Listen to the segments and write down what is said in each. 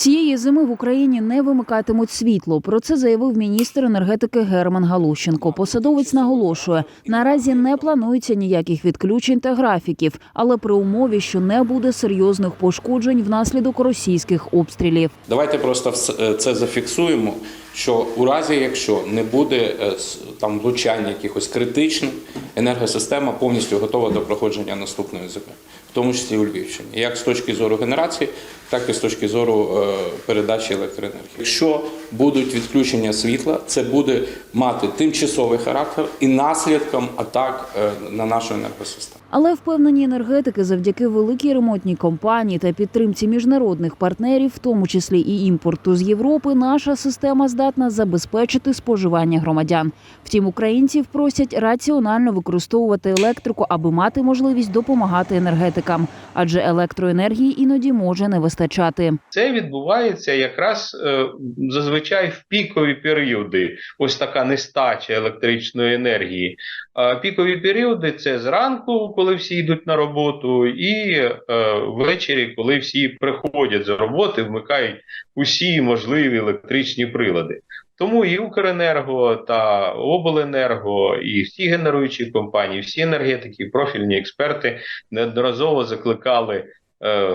Цієї зими в Україні не вимикатимуть світло. Про це заявив міністр енергетики Герман Галущенко. Посадовець наголошує, наразі не планується ніяких відключень та графіків, але при умові, що не буде серйозних пошкоджень внаслідок російських обстрілів. Давайте просто е, це зафіксуємо. Що у разі, якщо не буде е, там влучання якихось критичних, енергосистема повністю готова до проходження наступної зими, в тому числі у Львівщині, як з точки зору генерації, так і з точки зору е, передачі електроенергії. Якщо будуть відключення світла, це буде мати тимчасовий характер і наслідком атак е, на нашу енергосистему. Але впевнені енергетики завдяки великій ремонтній компанії та підтримці міжнародних партнерів, в тому числі і імпорту з Європи, наша система здатна забезпечити споживання громадян. Втім, українців просять раціонально використовувати електрику, аби мати можливість допомагати енергетикам, адже електроенергії іноді може не вистачати. Це відбувається якраз е, зазвичай в пікові періоди. Ось така нестача електричної енергії. А пікові періоди це зранку, коли всі йдуть на роботу, і е, ввечері, коли всі приходять з роботи, вмикають усі можливі електричні прилади. Тому і Укренерго та Обленерго, і всі генеруючі компанії, всі енергетики, профільні експерти неодноразово закликали е,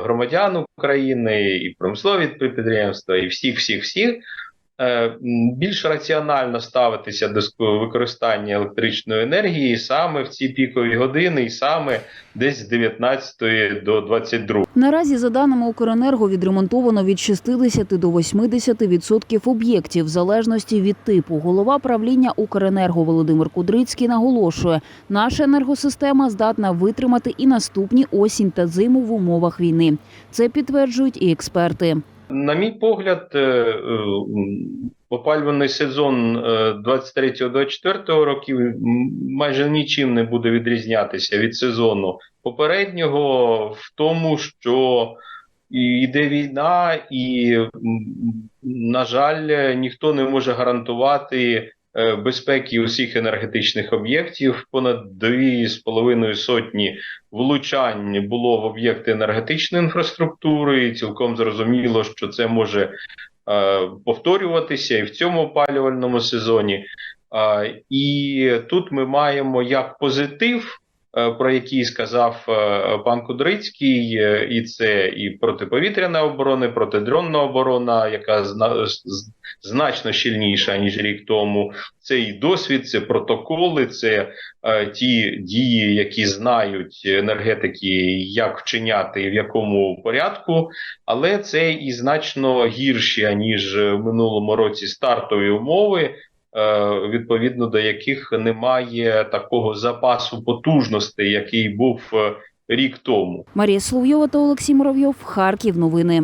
громадян України, і промислові підприємства, і всіх, всіх, всіх більш раціонально ставитися до використання електричної енергії саме в ці пікові години, і саме десь з 19 до 22. Наразі, за даними Укренерго, відремонтовано від 60 до 80% об'єктів в залежності від типу. Голова правління Укренерго Володимир Кудрицький наголошує, наша енергосистема здатна витримати і наступні осінь та зиму в умовах війни. Це підтверджують і експерти. На мій погляд, е, е, опалювальний сезон е, 23-24 років майже нічим не буде відрізнятися від сезону попереднього, в тому, що йде війна, і, на жаль, ніхто не може гарантувати е, безпеки усіх енергетичних об'єктів. Понад дві з половиною сотні влучань було в об'єкти енергетичної інфраструктури, і цілком зрозуміло, що це може е, повторюватися і в цьому опалювальному сезоні. Е, і тут ми маємо як позитив, е, про який сказав е, пан Кудрицький, е, і це і протиповітряна оборона, і протидронна оборона, яка зна- значно щільніша ніж рік тому. Це і досвід, це протоколи, це е, ті дії, які знають енергетики, як вчиняти і в якому порядку, але це і значно гірші ніж в минулому році стартові умови. Е, Відповідно до яких немає такого запасу потужностей, який був е, рік тому. Марія Соловйова та Олексій Муравйов. Харків. Новини.